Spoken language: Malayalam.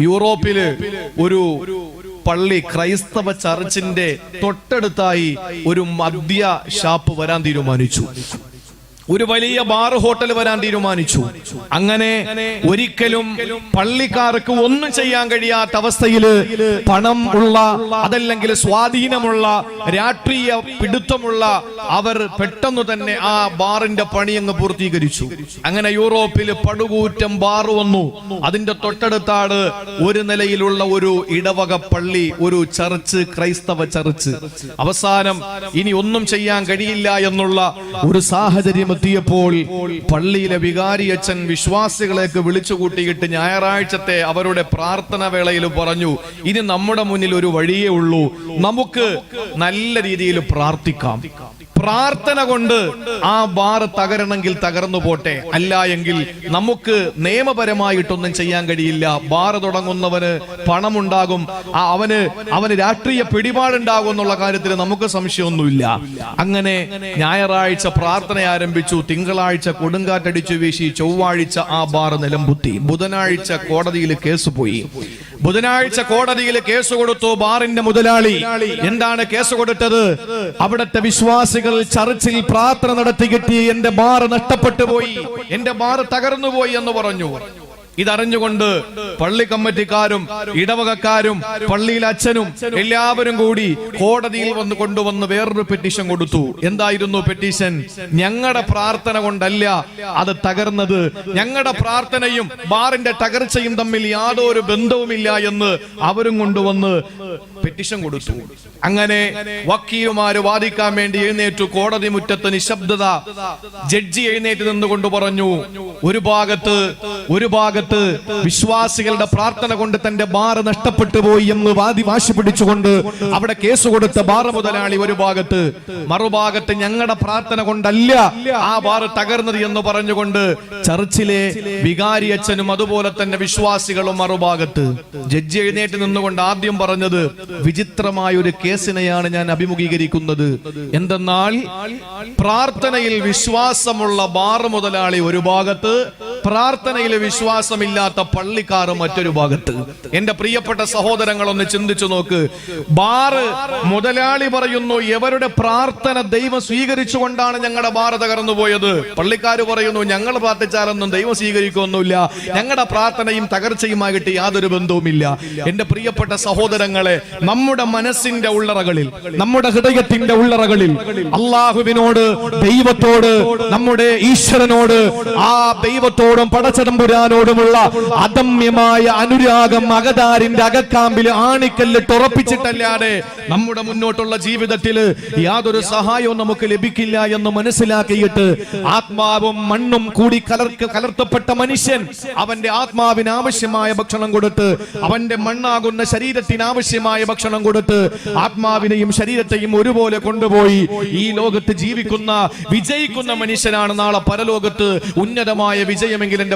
യൂറോപ്പിൽ ഒരു പള്ളി ക്രൈസ്തവ ചർച്ചിന്റെ തൊട്ടടുത്തായി ഒരു മദ്യ ഷാപ്പ് വരാൻ തീരുമാനിച്ചു. ഒരു വലിയ ബാർ ഹോട്ടൽ വരാൻ തീരുമാനിച്ചു. അങ്ങനെ ഒരിക്കലും പള്ളിക്കാർക്ക് ഒന്നും ചെയ്യാൻ കഴിയാത്ത അവസ്ഥയിൽ പണം ഉള്ള അതല്ലെങ്കിൽ സ്വാധീനമുള്ള രാഷ്ട്രീയ പിടുത്തമുള്ള അവർ പെട്ടെന്ന് തന്നെ ആ ബാറിന്റെ പണി അങ്ങ് പൂർത്തീകരിച്ചു. അങ്ങനെ യൂറോപ്പിൽ പടുകൂറ്റം ബാർ വന്നു. അതിന്റെ തൊട്ടടുത്താണ് ഒരു നിലയിലുള്ള ഒരു ഇടവക പള്ളി ഒരു ചർച്ച് ക്രൈസ്തവ ചർച്ച്. അവസാനം ഇനി ഒന്നും ചെയ്യാൻ കഴിയില്ല എന്നുള്ള ഒരു സാഹചര്യം എത്തിയപ്പോൾ പള്ളിയിലെ വികാരി അച്ഛൻ വിശ്വാസികളെയൊക്കെ വിളിച്ചു കൂട്ടിയിട്ട് ഞായറാഴ്ചത്തെ അവരുടെ പ്രാർത്ഥന വേളയിൽ പറഞ്ഞു ഇനി നമ്മുടെ മുന്നിൽ ഒരു വഴിയേ ഉള്ളൂ. നമുക്ക് നല്ല രീതിയിൽ പ്രാർത്ഥിക്കാം. പ്രാർത്ഥന കൊണ്ട് ആ ബാർ തകരണമെങ്കിൽ തകർന്നു പോട്ടെ. അല്ല എങ്കിൽ നമുക്ക് നിയമപരമായിട്ടൊന്നും ചെയ്യാൻ കഴിയില്ല. ബാർ തുടങ്ങുന്നവന് പണമുണ്ടാകും. അവന് അവന് രാഷ്ട്രീയ പിടിപാടുണ്ടാകും എന്നുള്ള കാര്യത്തിൽ നമുക്ക് സംശയമൊന്നുമില്ല. അങ്ങനെ ഞായറാഴ്ച പ്രാർത്ഥന ആരംഭിച്ചു. തിങ്കളാഴ്ച കൊടുങ്കാറ്റടിച്ചു വീശി ചൊവ്വാഴ്ച ആ ബാർ നിലംപുത്തി. ബുധനാഴ്ച കോടതിയിൽ കേസ് പോയി. ബുധനാഴ്ച കോടതിയിൽ കേസ് കൊടുത്തു ബാറിന്റെ മുതലാളി. എന്താണ് കേസ് കൊടുത്തത്? അവിടുത്തെ വിശ്വാസികൾ ചർച്ചിൽ പ്രാർത്ഥന നടത്തി കിട്ടി. എന്റെ ബാർ നഷ്ടപ്പെട്ടു പോയി. എന്റെ ബാർ തകർന്നുപോയി എന്ന് പറഞ്ഞു. ഇതറിഞ്ഞുകൊണ്ട് പള്ളി കമ്മിറ്റിക്കാരും ഇടവകക്കാരും പള്ളിയിൽ അച്ഛനും എല്ലാവരും കൂടി കോടതിയിൽ വന്ന് കൊണ്ടുവന്ന് വേറൊരു പെറ്റീഷൻ കൊടുത്തു. എന്തായിരുന്നു പെറ്റീഷൻ? ഞങ്ങളുടെ പ്രാർത്ഥന കൊണ്ടല്ല അത് തകർന്നത്. ഞങ്ങളുടെ പ്രാർത്ഥനയും ബാറിന്റെ തകർച്ചയും തമ്മിൽ യാതൊരു ബന്ധവുമില്ല എന്ന് അവരും കൊണ്ടുവന്ന് പെറ്റീഷൻ കൊടുത്തു. അങ്ങനെ വക്കീലുമാര് വാദിക്കാൻ വേണ്ടി എഴുന്നേറ്റു. കോടതി മുറ്റത്ത് നിശബ്ദത ജഡ്ജി എഴുന്നേറ്റ് നിന്നുകൊണ്ട് പറഞ്ഞു ഒരു ഭാഗത്ത് ഒരു ഭാഗത്ത് വിശ്വാസികളുടെ പ്രാർത്ഥന കൊണ്ട് തന്റെ ബാറ് നഷ്ടപ്പെട്ടു പോയി എന്ന് വാദി വാശി പിടിച്ചുകൊണ്ട് അവിടെ കേസ് കൊടുത്ത ബാർ മുതലാളി ഒരു ഭാഗത്ത് മറുഭാഗത്ത് ഞങ്ങളുടെ പ്രാർത്ഥന കൊണ്ടല്ല ആ ബാറ് തകർന്നത് എന്ന് പറഞ്ഞുകൊണ്ട് ചർച്ചിലെ വികാരി അച്ഛനും അതുപോലെ തന്നെ വിശ്വാസികളും മറുഭാഗത്ത്. ജഡ്ജി എഴുന്നേറ്റ് നിന്നുകൊണ്ട് ആദ്യം പറഞ്ഞത് വിചിത്രമായ ഒരു കേസിനെയാണ് ഞാൻ അഭിമുഖീകരിക്കുന്നത്. എന്തെന്നാൽ പ്രാർത്ഥനയിൽ വിശ്വാസമുള്ള ബാർ മുതലാളി ഒരു ഭാഗത്ത് പ്രാർത്ഥനയിൽ വിശ്വാസമില്ലാത്ത പള്ളിക്കാർ മറ്റൊരു ഭാഗത്ത്. എന്റെ പ്രിയപ്പെട്ട സഹോദരങ്ങൾ ഒന്ന് ചിന്തിച്ചു നോക്ക്. ബാറ് മുതലാളി പറയുന്നു എവരുടെ പ്രാർത്ഥന ദൈവം സ്വീകരിച്ചുകൊണ്ടാണ് ഞങ്ങളുടെ ബാറ് തകർന്നു പോയത് പള്ളിക്കാർ പറയുന്നു ഞങ്ങൾ പ്രാർത്ഥിച്ചാലൊന്നും ദൈവം സ്വീകരിക്കൊന്നുമില്ല. ഞങ്ങളുടെ പ്രാർത്ഥനയും തകർച്ചയുമായിട്ട് യാതൊരു ബന്ധവുമില്ല. എന്റെ പ്രിയപ്പെട്ട സഹോദരങ്ങളെ നമ്മുടെ മനസ്സിന്റെ ഉള്ളറകളിൽ നമ്മുടെ ഹൃദയത്തിന്റെ ഉള്ളറകളിൽ അള്ളാഹുവിനോട് ദൈവത്തോട് നമ്മുടെ ഈശ്വരനോട് ആ ദൈവത്തോടും പടച്ചതമ്പുരാനോടുമുള്ള അദമ്യമായ അനുരാഗം അകതാരിന്റെ അകക്കാമ്പിൽ ആണിക്കല്ല് ഉറപ്പിച്ചിട്ടല്ലാതെ നമ്മുടെ മുന്നോട്ടുള്ള ജീവിതത്തിൽ യാതൊരു സഹായവും നമുക്ക് ലഭിക്കില്ല എന്ന് മനസ്സിലാക്കിയിട്ട് ആത്മാവും മണ്ണും കൂടി കലർക്ക് കലർത്തപ്പെട്ട മനുഷ്യൻ അവന്റെ ആത്മാവിന് ആവശ്യമായ ഭക്ഷണം കൊടുത്ത് അവന്റെ മണ്ണാകുന്ന ശരീരത്തിന് ആവശ്യമായ ഭക്ഷണം കൊടുത്ത് ആത്മാവിനെയും ശരീരത്തെയും ഒരുപോലെ കൊണ്ടുപോയി ഈ ലോകത്ത് ജീവിക്കുന്ന വിജയിക്കുന്ന മനുഷ്യനാണ് നാളെ പരലോകത്ത് ഉന്നതമായ വിജയമെങ്കിൽ എന്റെ